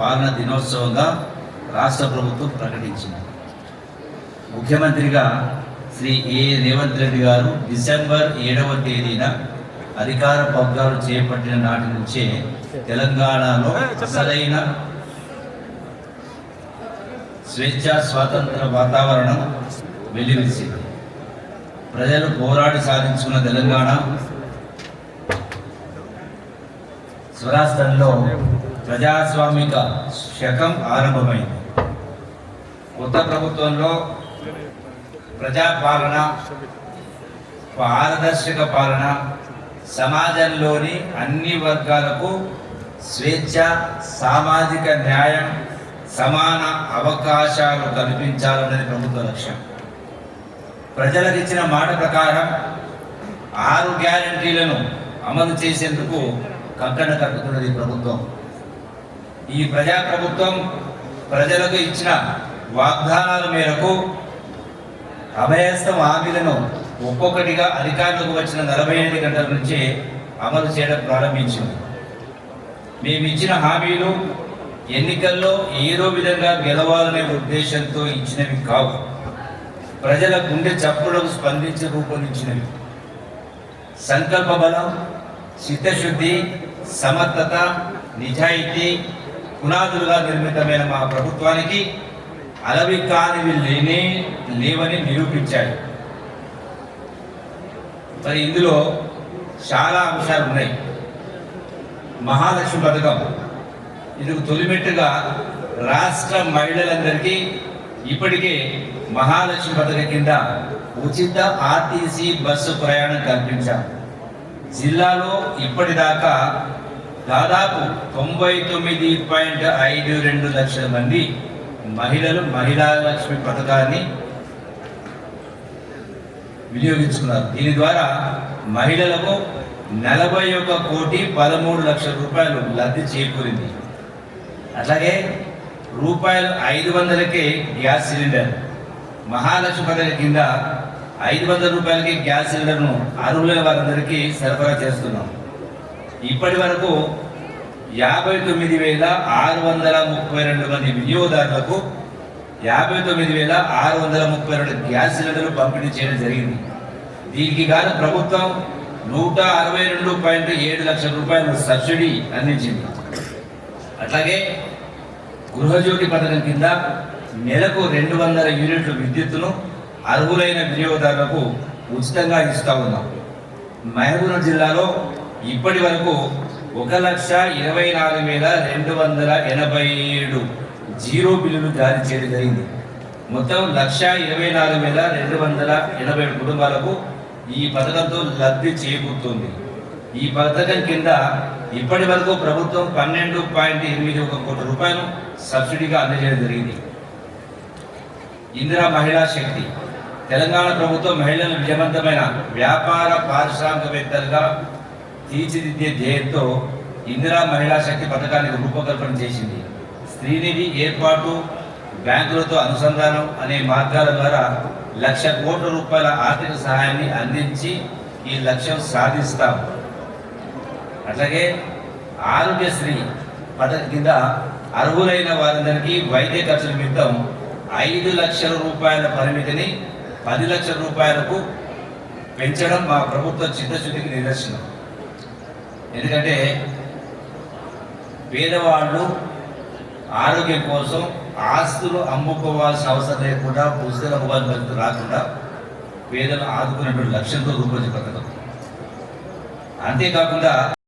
పాలన దినోత్సవంగా రాష్ట్ర ప్రభుత్వం ప్రకటించింది. ముఖ్యమంత్రిగా శ్రీ ఏ రేవంత్ రెడ్డి గారు డిసెంబర్ ఏడవ తేదీన అధికార పగ్గాలు చేపట్టిన నాటి నుంచే తెలంగాణలో అసలైన స్వేచ్ఛ స్వాతంత్ర వాతావరణం వెలివిసింది ప్రజలు పోరాడి సాధించుకున్న తెలంగాణ స్వరాష్ట్రంలో ప్రజాస్వామిక శకం ఆరంభమైంది. కొత్త ప్రభుత్వంలో ప్రజాపాలన పారదర్శక పాలన సమాజంలోని అన్ని వర్గాలకు స్వేచ్ఛ సామాజిక న్యాయం సమాన అవకాశాలు కల్పించాలన్నది ప్రభుత్వ లక్ష్యం. ప్రజలకు ఇచ్చిన మాట ప్రకారం ఆరు గ్యారంటీలను అమలు చేసేందుకు కంకణ కట్టుతున్నది ప్రభుత్వం. ఈ ప్రజా ప్రభుత్వం ప్రజలకు ఇచ్చిన వాగ్దానాల మేరకు అభయస్థం హామీలను ఒక్కొక్కటిగా అధికారులకు వచ్చిన నలభై ఎనిమిది గంటల నుంచే అమలు చేయడం ప్రారంభించింది. మేము ఇచ్చిన హామీలు ఎన్నికల్లో ఏదో విధంగా గెలవాలనే ఉద్దేశంతో ఇచ్చినవి కావు. ప్రజల గుండె చప్పులకు స్పందించి రూపొందించినవి. సంకల్ప బలం చిత్తశుద్ధి సమర్థత నిజాయితీ పునాదులుగా నిర్మితమైన మా ప్రభుత్వానికి అలవి కానివి లేనే లేవని నిరూపించాయి మరి ఇందులో చాలా అంశాలు ఉన్నాయి. మహాలక్ష్మి పథకం. ఇందుకు తొలిమెట్టుగా రాష్ట్ర మహిళలందరికీ ఇప్పటికే మహాలక్ష్మి పథకం కింద ఉచిత ఆర్టీసీ బస్సు ప్రయాణం కల్పించాం. జిల్లాలో ఇప్పటిదాకా దాదాపు తొంభై తొమ్మిది పాయింట్ ఐదు రెండు లక్షల మంది మహిళలు మహిళా లక్ష్మి పథకాన్ని వినియోగించుకున్నారు. దీని ద్వారా మహిళలకు నలభై ఒక కోటి పదమూడు లక్షల రూపాయలు లబ్ధి చేకూరింది. అట్లాగే రూపాయలు ఐదు వందలకే గ్యాస్ సిలిండర్ మహాలక్ష్మి పథకం కింద ఐదు వందల రూపాయలకి గ్యాస్ సిలిండర్ను అర్హులైన వారందరికీ సరఫరా చేస్తున్నాం. ఇప్పటి వరకు యాభై తొమ్మిది వేల ఆరు వందల ముప్పై రెండు మంది వినియోగదారులకు యాభై తొమ్మిది వేల ఆరు వందల ముప్పై రెండు గ్యాస్ సిలిండర్లు పంపిణీ చేయడం జరిగింది. దీనికి గాను ప్రభుత్వం నూట అరవై రెండు పాయింట్ ఏడు లక్షల రూపాయలు సబ్సిడీ అందించింది. అట్లాగే గృహజ్యోతి పథకం కింద నెలకు రెండు వందల యూనిట్ల విద్యుత్తును అర్హులైన వినియోగదారులకు ఉచితంగా ఇస్తూ ఉన్నాం. మహబూబ్ జిల్లాలో ఇప్పటి వరకు ఒక లక్ష ఇరవై నాలుగు వేల రెండు వందల ఎనభై ఏడు జీరో బిల్లులు జారీ చేయడం జరిగింది. మొత్తం లక్ష ఇరవై నాలుగు వేల రెండు వందల ఎనభై ఏడు కుటుంబాలకు ఈ పథకంతో లబ్ధి చేకూరుతుంది. ఈ పథకం కింద ఇప్పటి వరకు ప్రభుత్వం పన్నెండు పాయింట్ ఎనిమిది ఒక కోటి రూపాయలు సబ్సిడీగా అందజేయడం జరిగింది. ఇందిరా మహిళా శక్తి. తెలంగాణ ప్రభుత్వం మహిళలు విజయవంతమైన వ్యాపార పారిశ్రామికవేత్తలుగా తీర్చిదిద్దే ధ్యేయంతో ఇందిరా మహిళా శక్తి పథకానికి రూపకల్పన చేసింది. స్త్రీనిధి ఏర్పాటు బ్యాంకులతో అనుసంధానం అనే మార్గాల ద్వారా లక్ష కోట్ల రూపాయల ఆర్థిక సహాయాన్ని అందించి ఈ లక్ష్యం సాధిస్తాం. అట్లాగే ఆరోగ్యశ్రీ పథకం కింద అర్హులైన వారందరికీ వైద్య ఖర్చుల నిమిత్తం ఐదు లక్షల రూపాయల పరిమితిని పది లక్షల రూపాయలకు పెంచడం మా ప్రభుత్వ చిత్తశుద్ధికి నిదర్శనం. ఎందుకంటే పేదవాళ్ళు ఆరోగ్యం కోసం ఆస్తులు అమ్ముకోవాల్సిన అవసరం లేకుండా పుస్తక ఉపాధి రాకుండా పేదలు ఆదుకునేటువంటి లక్ష్యంతో రూపొంది పథకం అంతేకాకుండా